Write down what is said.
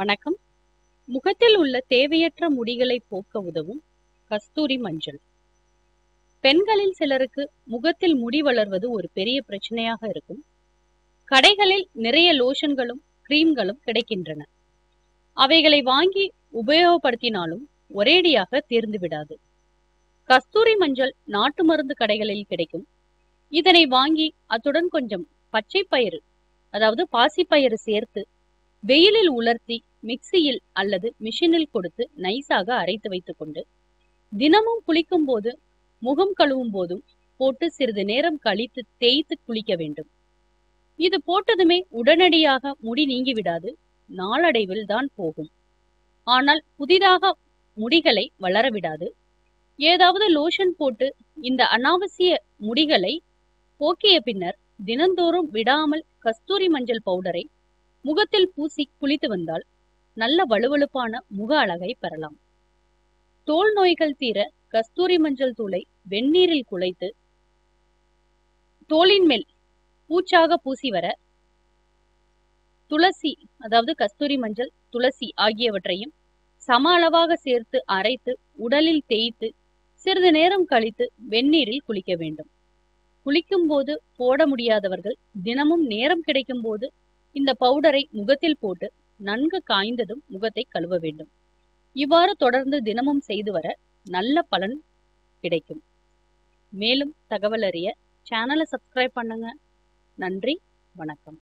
வணக்கம். முகத்தில் உள்ள தேவையற்ற முடிகளை போக்க உதவும் கஸ்தூரி மஞ்சள். பெண்களில் சிலருக்கு முகத்தில் முடி வளர்வது ஒரு பெரிய பிரச்சனையாக இருக்கும். கடைகளில் நிறைய லோஷன்களும் கிரீம்களும் கிடைக்கின்றன. அவைகளை வாங்கி உபயோகப்படுத்தினாலும் ஒரேடியாக தீர்ந்து விடாது. கஸ்தூரி மஞ்சள் நாட்டு மருந்து கடைகளில் கிடைக்கும். இதனை வாங்கி அத்துடன் கொஞ்சம் பச்சை பயிறு அதாவது பாசிப்பயிறு சேர்த்து வெயிலில் உலர்த்தி மிக்சியில் அல்லது மிஷினில் கொடுத்து நைஸாக அரைத்து வைத்துக்கொண்டு தினமும் குளிக்கும் போது முகம் கழுவும் போதும் போட்டு சிறிது நேரம் கழித்து தேய்த்து குளிக்க வேண்டும். இது போட்டதுமே உடனடியாக முடி நீங்கிவிடாது நாளடைவில் தான் போகும். ஆனால் புதிதாக முடிகளை வளரவிடாது. ஏதாவது லோஷன் போட்டு இந்த அனாவசிய முடிகளை போக்கிய பின்னர் தினந்தோறும் விடாமல் கஸ்தூரி மஞ்சள் பவுடரை முகத்தில் பூசி குளித்து வந்தால் நல்ல வலுவழுப்பான முக அழகை பெறலாம். தோல் நோய்கள் தீர கஸ்தூரி மஞ்சள் தூளை வெந்நீரில் குழைத்து தோலின் மேல் பூச்சாக பூசி வர துளசி அதாவது கஸ்தூரி மஞ்சள் துளசி ஆகியவற்றையும் சம அளவாக சேர்த்து அரைத்து உடலில் தேய்த்து சிறிது நேரம் கழித்து வெந்நீரில் குளிக்க வேண்டும். குளிக்கும் போது போட முடியாதவர்கள் தினமும் நேரம் கிடைக்கும் போது இந்த பவுடரை முகத்தில் போட்டு நன்கு காய்ந்ததும் முகத்தை கழுவ வேண்டும். இவ்வாறு தொடர்ந்து தினமும் செய்து வர நல்ல பலன் கிடைக்கும். மேலும் தகவல் அறிய சேனலை சப்ஸ்கிரைப் பண்ணுங்க. நன்றி வணக்கம்.